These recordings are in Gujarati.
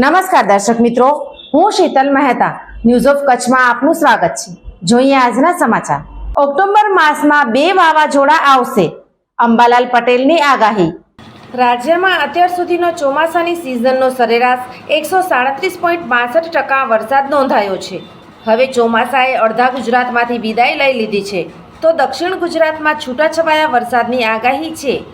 નમસ્કાર દર્શક મિત્રો, હું શીતલ મહેતા. ન્યૂઝ ઓફ કચ્છમાં આપનું સ્વાગત છે. જોઈએ આજના સમાચાર. ઓક્ટોબર માસમાં બે વાવાઝોડા આવશે. અંબાલાલ પટેલની આગાહી. રાજ્યમાં અત્યાર સુધીનો ચોમાસાની સિઝનનો સરેરાશ એકસો સાડત્રીસ પોઈન્ટ બાસઠ ટકા વરસાદ નોંધાયો છે. હવે ચોમાસાએ અડધા ગુજરાતમાંથી વિદાય લઈ લીધી છે. તો દક્ષિણ ગુજરાતમાં છૂટાછવાયા વરસાદની આગાહી છે.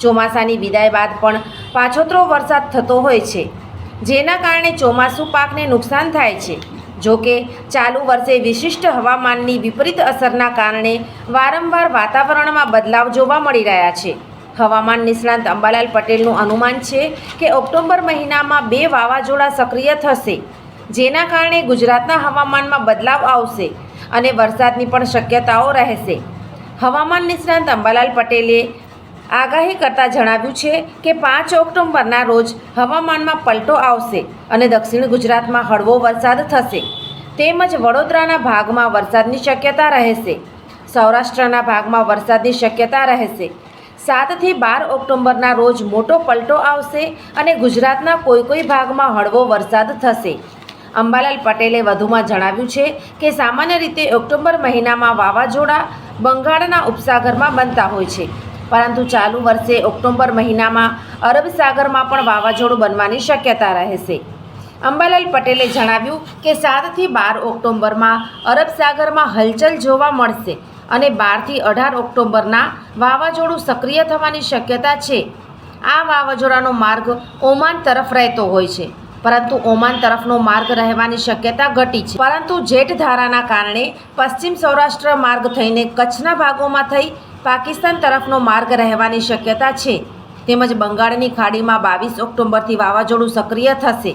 ચોમાસાની વિદાય બાદ પણ પાછોતરો વરસાદ થતો હોય છે. જેના કારણે ચોમાસુ પાકને નુકસાન થાય છે. જોકે, ચાલુ વર્ષે વિશિષ્ટ હવામાનની વિપરીત અસરના કારણે વારંવાર વાતાવરણમાં બદલાવ જોવા મળી રહ્યા છે. હવામાન નિષ્ણાંત અંબાલાલ પટેલનું અનુમાન છે કે ઓક્ટોબર મહિનામાં બે વાવાઝોડા સક્રિય થશે, જેના કારણે ગુજરાતના હવામાનમાં બદલાવ આવશે અને વરસાદની પણ શક્યતાઓ રહેશે. હવામાન નિષ્ણાંત અંબાલાલ પટેલે આગાહી કરતાં જણાવ્યું છે કે પાંચ ઓક્ટોબરના રોજ હવામાનમાં પલટો આવશે અને દક્ષિણ ગુજરાતમાં હળવો વરસાદ થશે. તેમજ વડોદરાના ભાગમાં વરસાદની શક્યતા રહેશે. સૌરાષ્ટ્રના ભાગમાં વરસાદની શક્યતા રહેશે. સાતથી બાર ઓક્ટોબરના રોજ મોટો પલટો આવશે અને ગુજરાતના કોઈ કોઈ ભાગમાં હળવો વરસાદ થશે. અંબાલાલ પટેલે વધુમાં જણાવ્યું છે કે સામાન્ય રીતે ઓક્ટોબર મહિનામાં વાવાઝોડા બંગાળના ઉપસાગરમાં બનતા હોય છે. પરંતુ ચાલુ વર્ષે ઓક્ટોબર મહિનામાં અરબ સાગરમાં પણ વાવાઝોડું બનવાની શક્યતા રહેશે. અંબાલાલ પટેલે જણાવ્યું કે સાતથી બાર ઓક્ટોબરમાં અરબ સાગરમાં હલચલ જોવા મળશે અને બારથી અઢાર ઓક્ટોબરના વાવાઝોડું સક્રિય થવાની શક્યતા છે. આ વાવાઝોડાનો માર્ગ ઓમાન તરફ રહેતો હોય છે. પરંતુ ઓમાન તરફનો માર્ગ રહેવાની શક્યતા ઘટી છે. પરંતુ જેઠ ધારાના કારણે પશ્ચિમ સૌરાષ્ટ્ર માર્ગ થઈને કચ્છના ભાગોમાં થઈ પાકિસ્તાન તરફનો માર્ગ રહેવાની શક્યતા છે. તેમજ બંગાળની ખાડીમાં બાવીસ ઓક્ટોબરથી વાવાઝોડું સક્રિય થશે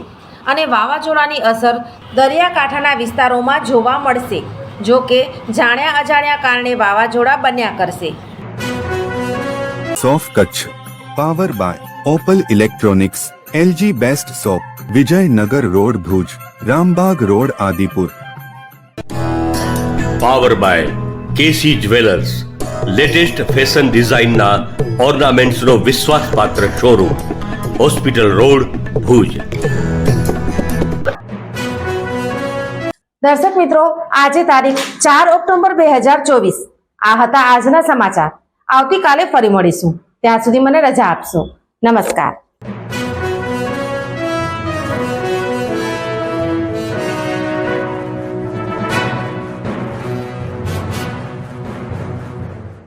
અને વાવાઝોડાની અસર દરિયાકાંઠાના વિસ્તારોમાં જોવા મળશે, જો કે જાણ્યા અજાણ્યા કારણે વાવાઝોડા બન્યા કરશે. સોફ Kutch, power by Opal electronics. LG best shop Vijaynagar road Bhuj Rambag road Adipur power by KC jewellers latest fashion ડિઝાઇનના ઓર્નામેન્ટ્સનો વિશ્વાસપાત્ર શોરૂમ હોસ્પિટલ રોડ ભુજ દર્શક મિત્રો આજે તારીખ ચાર ઓક્ટોબર બે હજાર ચોવીસ. આ હતા આજના સમાચાર. આવતીકાલે ફરી મળીશું. ત્યાં સુધી મને રજા આપશો. નમસ્કાર.